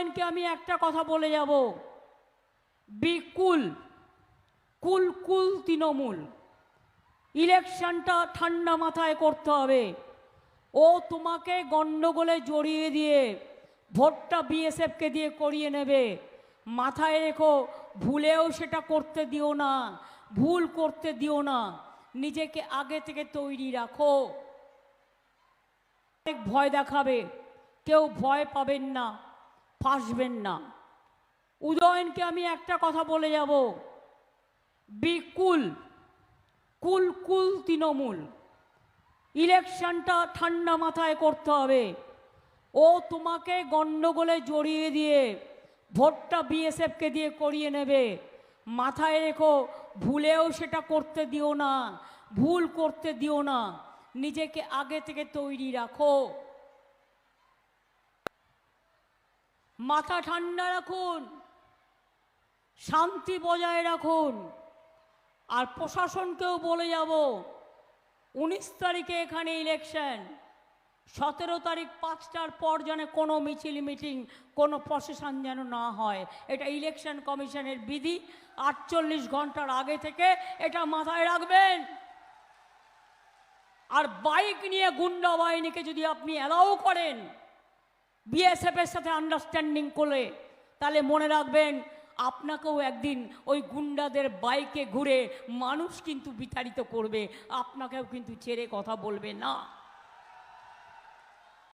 উদয়নকে আমি একটা কথা বলে যাব। বিকুল কুল কুল তৃণমূল। ইলেকশনটা ঠান্ডা মাথায় করতে হবে। ও তোমাকে গণ্ডগোলে জড়িয়ে দিয়ে ভোটটা বিএসএফকে দিয়ে করিয়ে নেবে। মাথায় রেখো, ভুলেও সেটা করতে দিও না, ভুল করতে দিও না, নিজেকে আগে থেকে তৈরি রাখো। অনেক ভয় দেখাবে, কেউ ভয় পাবেন না। ফাঁসবেন না। উদয়নকে আমি একটা কথা বলে যাব। বিকুল কুল কুল তৃণমূল। ইলেকশনটা ঠান্ডা মাথায় করতে হবে। ও তোমাকে গণ্ডগোলে জড়িয়ে দিয়ে ভোটটা বিএসএফকে দিয়ে করিয়ে নেবে। মাথায় রেখো, ভুলেও সেটা করতে দিও না, ভুল করতে দিও না। নিজেকে আগে থেকে তৈরি রাখো। মাথা ঠান্ডা রাখুন, শান্তি বজায় রাখুন। আর প্রশাসনকেও বলে যাব, উনিশ তারিখে এখানে ইলেকশন সতেরো তারিখ পাঁচটার পর যেন কোনো মিছিল মিটিং কোনো প্রশাসন যেন না হয়। এটা ইলেকশন কমিশনের বিধি, আটচল্লিশ ঘণ্টার আগে থেকে এটা মাথায় রাখবেন। আর বাইক নিয়ে গুন্ডা বাহিনীকে যদি আপনি অ্যালাউ করেন বিএসএফের সাথে আন্ডারস্ট্যান্ডিং করে তাহলে মনে রাখবেন, আপনাকেও একদিন ওই গুন্ডাদের বাইকে ঘুরে মানুষ কিন্তু বিতাড়িত করবে, আপনাকেও কিন্তু ছেড়ে কথা বলবে না।